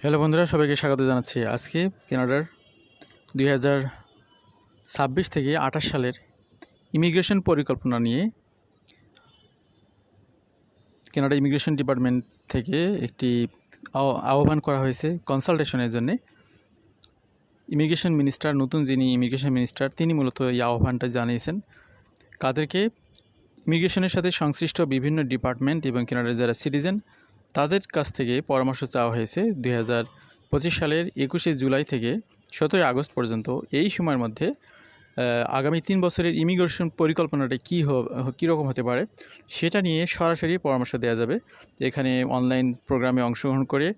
Hello বন্ধুরা, সবাইকে স্বাগত জানাচ্ছি আজকে কেনাডার দুই হাজার ছাব্বিশ থেকে আঠাশ সালের ইমিগ্রেশন পরিকল্পনা নিয়ে। কেনাডা ইমিগ্রেশন ডিপার্টমেন্ট থেকে একটি আহ- আহ্বান করা হয়েছে কনসালটেশনের জন্যে। ইমিগ্রেশন মিনিস্টার, নতুন যিনি ইমিগ্রেশন মিনিস্টার, তিনি মূলত এই আহ্বানটা জানিয়েছেন। কাদেরকে ইমিগ্রেশনের সাথে সংশ্লিষ্ট বিভিন্ন ডিপার্টমেন্ট এবং কেনাডার যারা সিটিজেন তাদের কাছ থেকে পরামর্শ চাওয়া হয়েছে দুই হাজার পঁচিশ সালের একুশে জুলাই থেকে সতেরোই আগস্ট পর্যন্ত। এই সময়ের মধ্যে আগামী তিন বছরের ইমিগ্রেশন পরিকল্পনাটা কী কীরকম হতে পারে সেটা নিয়ে সরাসরি পরামর্শ দেওয়া যাবে। এখানে অনলাইন প্রোগ্রামে অংশগ্রহণ করে,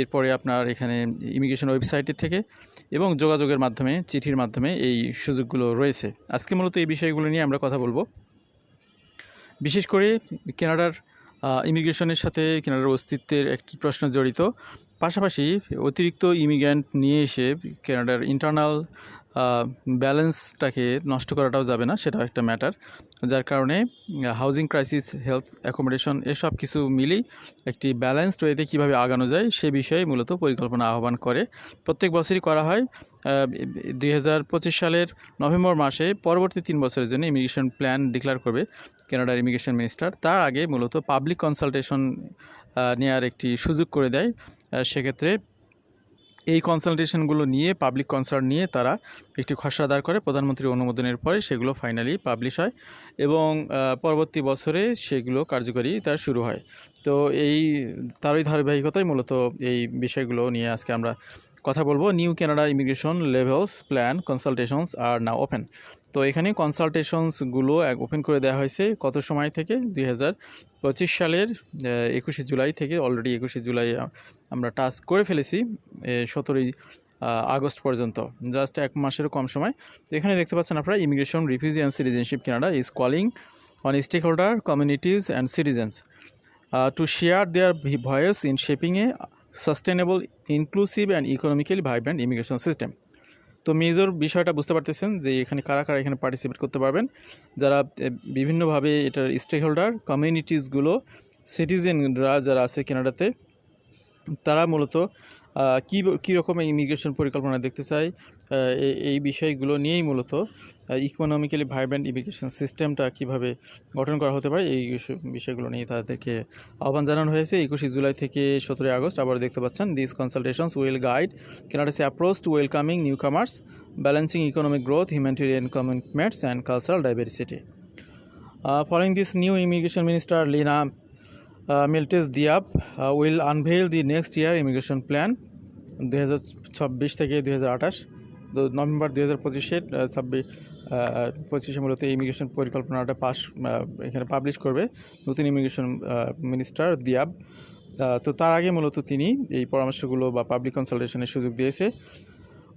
এরপরে আপনার এখানে ইমিগ্রেশন ওয়েবসাইটের থেকে এবং যোগাযোগের মাধ্যমে, চিঠির মাধ্যমে এই সুযোগগুলো রয়েছে। আজকে মূলত এই বিষয়গুলো নিয়ে আমরা কথা বলব। বিশেষ করে কানাডার ইমিগ্রেশনের সাথে কেনার অস্তিত্বের একটি প্রশ্ন জড়িত। পাশাপাশি অতিরিক্ত ইমিগ্র্যান্ট নিয়ে এসে কেনাডার ইন্টারনাল ব্যালেন্সটাকে নষ্ট করাটাও যাবে না, সেটাও একটা ম্যাটার যার কারণে হাউজিং ক্রাইসিস হেলথ অ্যাকোমোডেশন এসব কিছু মিলেই একটি ব্যালেন্সড ওয়েতে কীভাবে আগানো যায়, সে বিষয়ে মূলত পরিকল্পনা আহ্বান করে। প্রত্যেক বছরই করা হয় দুই হাজার পঁচিশ সালের নভেম্বর মাসে পরবর্তী তিন বছরের জন্য ইমিগ্রেশন প্ল্যান ডিক্লেয়ার করবে কানাডার ইমিগ্রেশন মিনিস্টার তার আগে মূলত পাবলিক কনসালটেশন নেওয়ার একটি সুযোগ করে দেয় সেক্ষেত্রে এই কনসালটেশনগুলো নিয়ে পাবলিক কনসার্ট নিয়ে তারা একটি খসড়া দাঁড় করে প্রধানমন্ত্রীর অনুমোদনের পরে সেগুলো ফাইনালি পাবলিশ হয় এবং পরবর্তী বছরে সেগুলো কার্যকরী তার শুরু হয়। তো এই, তারই ধারাবাহিকতাই মূলত এই বিষয়গুলো নিয়ে আজকে আমরা কথা বলব। New Canada immigration levels plan consultations আর না ওপেন তো এখানে কনসালটেশনসগুলো ওপেন করে দেওয়া হয়েছে, কত সময় থেকে? দুই হাজার পঁচিশ সালের একুশে জুলাই থেকে অলরেডি একুশে জুলাই আমরা টাস্ক করে ফেলেছি সতেরোই আগস্ট পর্যন্ত জাস্ট এক মাসেরও কম সময়। তো এখানে দেখতে পাচ্ছেন আপনারা immigration refugee and citizenship Canada is calling on stakeholder communities and citizens to share their voice in shaping a sustainable inclusive and economically vibrant immigration system তো মেজর বিষয়টা বুঝতে পারতেছেন যে এখানে কারা কারা এখানে পার্টিসিপেট করতে পারবেন। যারা বিভিন্নভাবে এটার স্টেক হোল্ডার কমিউনিটিসগুলো সিটিজেনরা যারা আছে কেনাডাতে, তারা মূলত কী কী রকমের ইমিগ্রেশন পরিকল্পনা দেখতে চায় এই বিষয়গুলো নিয়েই মূলত ইকোনমিক্যালি ভাইব্রেন্ট ইমিগ্রেশন সিস্টেমটা কীভাবে গঠন করা হতে পারে এই বিষয়গুলো নিয়ে তাদেরকে আহ্বান জানানো হয়েছে। একুশে জুলাই থেকে সতেরোই আগস্ট আবার দেখতে পাচ্ছেন this consultations will guide Canada's approach to welcoming newcomers balancing economic growth humanitarian commitments and cultural diversity following this new immigration minister Lena uh, Miltes will unveil the next year next plan দু হাজার ছাব্বিশ থেকে দু আঠাশ November দু হাজার পঁচিশের ছাব্বিশ পঁচিশে মূলত ইমিগ্রেশন পরিকল্পনাটা পাশ এখানে পাবলিশ করবে নতুন ইমিগ্রেশন মিনিস্টার দিয়াব। তো তার আগে মূলত তিনি এই পরামর্শগুলো বা পাবলিক কনসালটেশনের সুযোগ দিয়েছে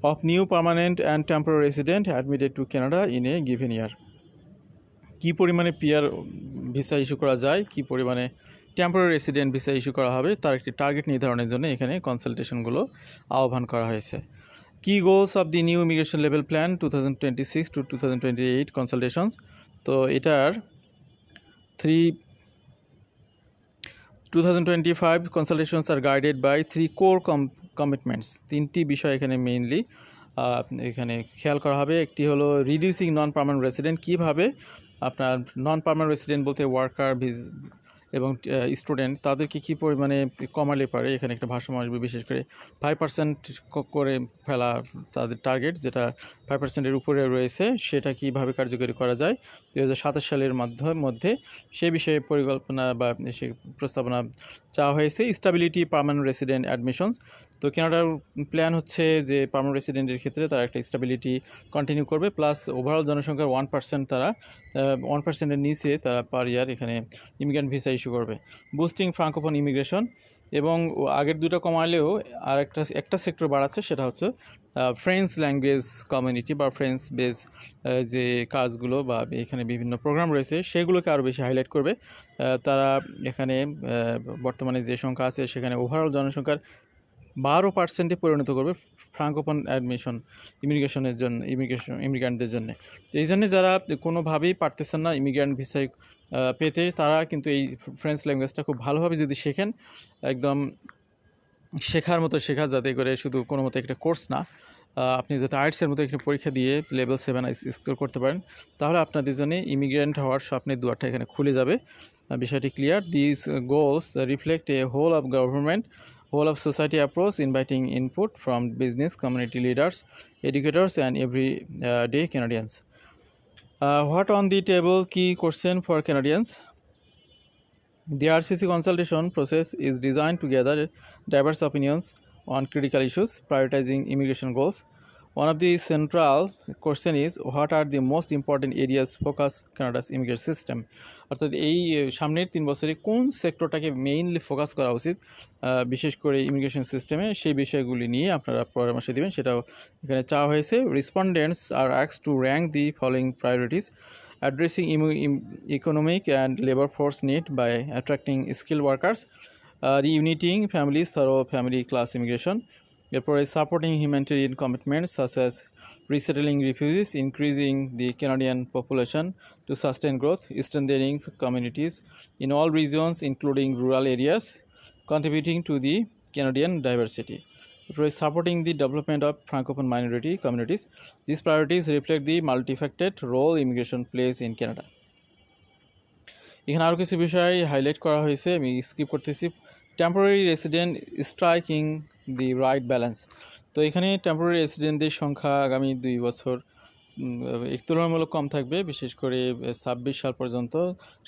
of new permanent and temporary resident admitted to Canada in a given year কী পরিমাণে পিয়ার ভিসা ইস্যু করা যায়, কী পরিমাণে টেম্পোরারি রেসিডেন্ট ভিসা ইস্যু করা হবে, তার একটি টার্গেট নির্ধারণের জন্য এখানে কনসালটেশনগুলো আহ্বান করা হয়েছে। Key goals of the new immigration level plan two thousand twenty six to two thousand twenty eight consultations তো এটার three two thousand twenty five consultations are guided by three core commitments তিনটি বিষয় এখানে মেইনলি এখানে খেয়াল করা হবে। একটি হলো রিডিউসিং নন পার্মানেন্ট রেসিডেন্ট কীভাবে আপনার নন পার্মানেন্ট রেসিডেন্ট বলতে ওয়ার্কার ভিজ এবং স্টুডেন্ট তাদেরকে কী পরিমাণে কমালে পারে? এখানে একটা ভাষণ আসবে বিশেষ করে ফাইভ পার্সেন্ট করে ফেলা তাদের টার্গেট যেটা ফাইভ পার্সেন্টের উপরে রয়েছে, সেটা কীভাবে কার্যকরী করা যায়? দু হাজার সাতাশ সালের মাধ্যমে, মধ্যে সে বিষয়ে পরিকল্পনা বা সে প্রস্তাবনা চাওয়া হয়েছে। স্টাবিলিটি পার্মানেন্ট রেসিডেন্ট অ্যাডমিশনস তো কেনাডার প্ল্যান হচ্ছে যে পার্মানেন্ট রেসিডেন্টের ক্ষেত্রে তারা একটা স্টেবিলিটি কন্টিনিউ করবে প্লাস ওভারঅল জনসংখ্যার ওয়ান পার্সেন্ট তারা ওয়ান পার্সেন্টের নিচে তারা পার ইয়ার এখানে ইমিগ্রেন্ট ভিসা ইস্যু করবে। বুস্টিং ফ্রাঙ্কোফোন ইমিগ্রেশন এবং আগের দুটো কমালেও আর একটা একটা সেক্টর বাড়াচ্ছে, সেটা হচ্ছে ফ্রেঞ্চ ল্যাঙ্গুয়েজ কমিউনিটি বা ফ্রেঞ্চ বেস যে কাজগুলো বা এখানে বিভিন্ন প্রোগ্রাম রয়েছে, সেগুলোকে আরও বেশি হাইলাইট করবে। তারা এখানে বর্তমানে যে সংখ্যা আছে, সেখানে ওভারঅল জনসংখ্যার বারো পার্সেন্টে পরিণত করবে ফ্রাঙ্কোফোন অ্যাডমিশন ইমিগ্রেশনের জন্য ইমিগ্রেশন ইমিগ্রান্টদের জন্য। এই জন্য যারা কোনোভাবেই পারতেছেন না ইমিগ্রান্ট ভিসায় পেতে, তারা কিন্তু এই ফ্রেঞ্চ ল্যাঙ্গুয়েজটা খুব ভালোভাবে যদি শেখেন, একদম শেখার মতো শেখা, যাতে করে শুধু কোনো মতো একটা কোর্স না আপনি যাতে আর্টসের মতো একটা পরীক্ষা দিয়ে লেভেল সেভেন স্কোর করতে পারেন, তাহলে আপনাদের জন্য ইমিগ্রেন্ট হওয়ার স্বপ্নের দুয়ারটা এখানে খুলে যাবে। বিষয়টি clear this goals reflect a whole of government whole of society approach inviting input from business community leaders educators and every uh, day Canadians. Uh, what on the table key question for Canadians? The RCC consultation process is designed to gather diverse opinions on critical issues, prioritizing immigration goals. One of the central question is, what are the most important areas focus Canada's immigration system? অর্থাৎ এই সামনের তিন বছরে কোন সেক্টরটাকে mainly focus করা উচিত? বিশেষ করে ইমিগ্রেশন সিস্টেমে সেই বিষয়গুলি নিয়ে আপনারা পরামর্শ দেবেন। সেটাও এখানে চাওয়া হয়েছে। Respondents are অ্যাক্স to rank the following priorities addressing economic and labour force need by attracting skill workers reuniting families through family class immigration এরপরে supporting humanitarian commitments such as resettling refugees increasing the Canadian population to sustain growth eastern communities in all regions including rural areas contributing to the Canadian diversity এরপরে supporting the development of francophone minority communities this priorities reflect the multifaceted role immigration place in Canada এখানে আরও কিছু বিষয় highlight করা হয়েছে, আমি skip করতেছি। Temporary resident striking the right balance তো এখানে টেম্পোরারি রেসিডেন্টদের সংখ্যা আগামী দুই বছর তুলনামূলক কম থাকবে, বিশেষ করে ছাব্বিশ সাল পর্যন্ত।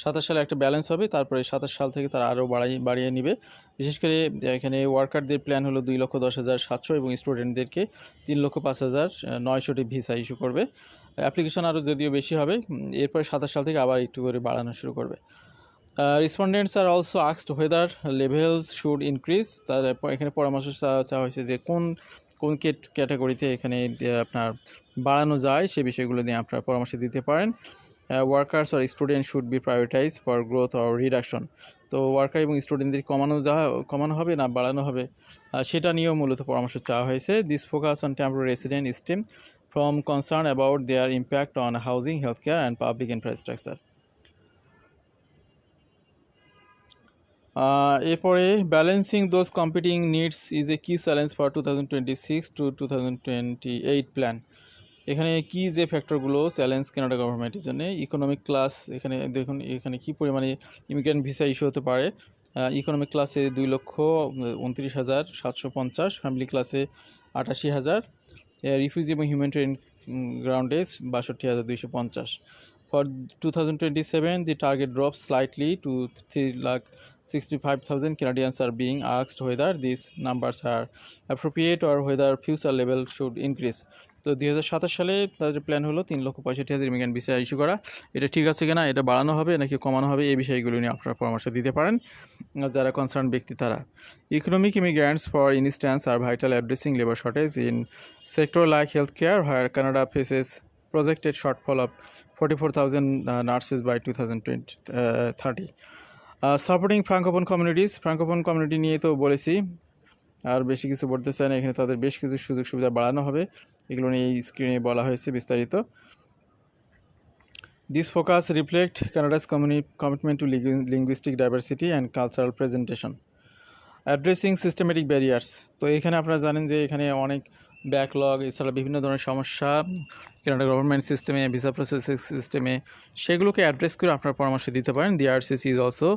সাতাশ সালে একটা ব্যালেন্স হবে, তারপরে সাতাশ সাল থেকে তারা আরও বাড়াই, বাড়িয়ে নেবে। বিশেষ করে এখানে ওয়ার্কারদের প্ল্যান হলো দুই লক্ষ দশ হাজার সাতশো এবং স্টুডেন্টদেরকে তিন লক্ষ পাঁচ হাজার নয়শোটি ভিসা ইস্যু করবে। অ্যাপ্লিকেশন আরও যদিও বেশি হবে এরপরে সাতাশ সাল থেকে আবার একটু করে বাড়ানো শুরু করবে। রেসপন্ডেন্টস আর অলসো আক্সড ওয়েদার লেভেলস শুড ইনক্রিজ তার এখানে পরামর্শ চাওয়া হয়েছে যে কোন কোন ক্যাটাগরিতে এখানে আপনার বাড়ানো যায় সে বিষয়গুলো নিয়ে আপনারা পরামর্শ দিতে পারেন। Workers R student should be prioritize for growth or reduction তো ওয়ার্কার এবং স্টুডেন্টদের কমানো যা, কমানো হবে না বাড়ানো হবে সেটা নিয়েও মূলত পরামর্শ চাওয়া হয়েছে। This focus on temporary resident stem from concern about their impact on housing health care and public infrastructure এরপরে balancing those competing needs is a key challenge for two thousand twenty six two thousand twenty eight plan এখানে কি যে ফ্যাক্টরগুলো challenge Canada গভর্নমেন্টের জন্য economic class এখানে দেখুন, এখানে কি পরিমাণে ইমিগ্রেন্ট ভিসা ইস্যু হতে পারে? ইকোনমিক ক্লাসে দুই লক্ষ উনত্রিশ হাজার সাতশো পঞ্চাশ ফ্যামিলি ক্লাসে আটাশি হাজার রিফিউজি এবং হিউম্যানিটেরিয়ান গ্রাউন্ডে বাষট্টি হাজার দুইশো পঞ্চাশ। For two thousand twenty seven the target drop slightly to three lakh 65,000 Canadians are being asked whether these numbers are appropriate or whether future level should increase. তো দুই হাজার সাতাশ সালে তাদের প্ল্যান হলো তিন লক্ষ পঁয়ষট্টি হাজার ইমিগ্রেন্ট ভিসা ইস্যু করা। এটা ঠিক আছে কিনা এটা বাড়ানো হবে নাকি কমানো হবে এই বিষয়গুলো নিয়ে আপনারা পরামর্শ দিতে পারেন। যারা কনসার্ন ব্যক্তি তারা। Economic immigrants for instance are vital addressing labour shortage in sector like health care higher Canada faces projected shortfall of forty four thousand nurses by two thousand twenty thirty supporting francophone communities francophone community নিয়ে তো বলেছি। আর বেশি কিছু বলতে চাই না, এখানে তাদের বেশ কিছু সুযোগ সুবিধা বাড়ানো হবে। এগুলো নিয়ে এই স্ক্রিনে বলা হয়েছে বিস্তারিত। This focus reflect Canada's commitment to linguistic diversity and cultural presentation addressing systematic barriers তো এখানে আপনারা জানেন যে এখানে অনেক ব্যাকলগ এছাড়া বিভিন্ন ধরনের সমস্যা কানাডা গভর্নমেন্ট সিস্টেমে ভিসা প্রসেসিং সিস্টেমে সেগুলোকে অ্যাড্রেস করে আপনার পরামর্শ দিতে পারেন। The RCC is also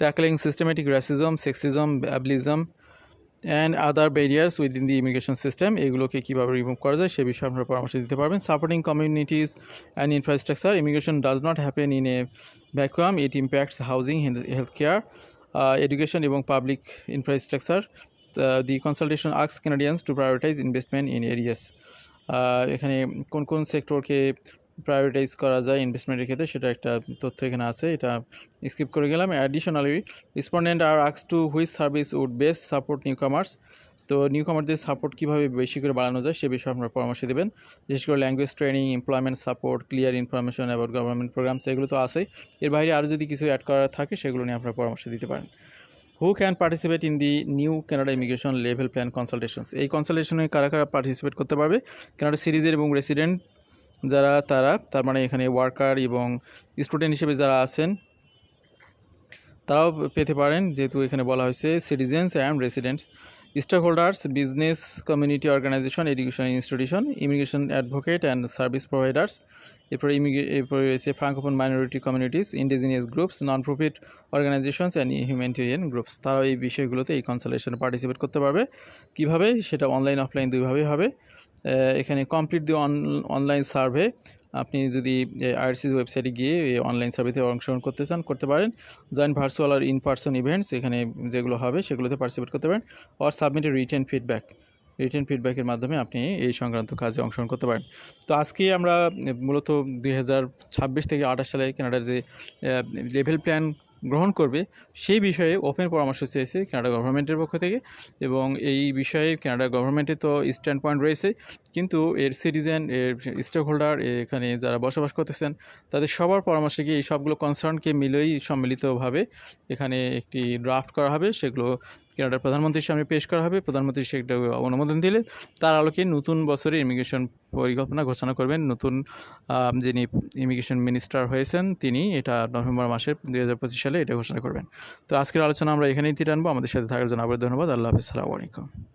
tackling systematic racism sexism ableism and other barriers within the immigration system এগুলোকে কীভাবে রিমুভ করা যায়, সে বিষয়ে আপনারা পরামর্শ দিতে পারবেন। Supporting communities and infrastructure immigration does not happen in a vacuum it impacts housing health care education এবং public infrastructure the consultation আক্স Canadians to prioritize investment in areas এখানে কোন কোন সেক্টরকে প্রায়োরিটাইজ করা যায় ইনভেস্টমেন্টের ক্ষেত্রে সেটা একটা তথ্য এখানে আছে, এটা স্কিপ করে গেলাম। Additionally respondent are আক্স to which service would best support new comers তো নিউ কামারদের সাপোর্ট কীভাবে বেশি করে বাড়ানো যায় সে বিষয়ে আপনারা পরামর্শ দেবেন। বিশেষ করে language training employment support clear information about government programmes এগুলো তো আছেই। এর বাইরে আরও যদি কিছু অ্যাড করা থাকে সেগুলো নিয়ে আপনারা পরামর্শ দিতে পারেন। Who can participate in the new Canada immigration level plan consultations এই কনসালটেশনে কারা কারা পার্টিসিপেট করতে পারবে? কানাডা সিরিজের এবং রেসিডেন্ট যারা, তারা, তার মানে এখানে ওয়ার্কার এবং স্টুডেন্ট হিসেবে যারা আছেন, তারাও পেতে পারেন। যেহেতু এখানে বলা হয়েছে citizens and residents stakeholders business community organisation education institution immigration advocate and service providers এরপরে ইমিগ্রে, এরপরে রয়েছে francophone minority communities indigenous groups non profit organisations and humanitarian groups তারাও এই বিষয়গুলোতে এই কনসালটেশনে পার্টিসিপেট করতে পারবে। কীভাবে? সেটা অনলাইন অফলাইন দুইভাবেই হবে। এখানে কমপ্লিট দি অনলাইন সার্ভে আপনি যদি আইআরসির ওয়েবসাইটে গিয়ে অনলাইন সার্ভেতে অংশগ্রহণ করতে চান, করতে পারেন। Joint virtual or in person events এখানে যেগুলো হবে সেগুলোতে পার্টিসিপেট করতে পারেন। Or submit written feedback written ফিডব্যাকের মাধ্যমে আপনি এই সংক্রান্ত কাজে অংশগ্রহণ করতে পারেন। তো আজকে আমরা, মূলত দুই হাজার ছাব্বিশ থেকে আঠাশ সালে কানাডার যে লেভেল প্ল্যান গ্রহণ করবে, সেই বিষয়ে ওপেন পরামর্শ চেয়েছে কানাডা গভর্নমেন্টের পক্ষ থেকে এবং এই বিষয়ে কানাডা গভর্নমেন্টের তো স্ট্যান্ড পয়েন্ট রয়েছে। কিন্তু এর সিটিজেন এর স্টেক হোল্ডার এখানে যারা বসবাস করতেছেন, তাদের সবার পরামর্শে গিয়ে এই সবগুলো কনসার্নকে মিলেই সম্মিলিতভাবে এখানে একটি ড্রাফট করা হবে। সেগুলো কানাডার প্রধানমন্ত্রীর সামনে পেশ করা হবে। প্রধানমন্ত্রী সেটা অনুমোদন দিলে তার আলোকে নতুন বছরে ইমিগ্রেশন পরিকল্পনা ঘোষণা করবেন। নতুন যিনি ইমিগ্রেশন মিনিস্টার হয়েছেন, তিনি এটা নভেম্বর মাসের দুই হাজার পঁচিশ সালে এটা ঘোষণা করবেন। তো আজকের আলোচনা আমরা এখানেই তীর আনব আমাদের সাথে থাকার জন্য আবার ধন্যবাদ। আল্লাহ হাফিজ। সালামু আলাইকুম।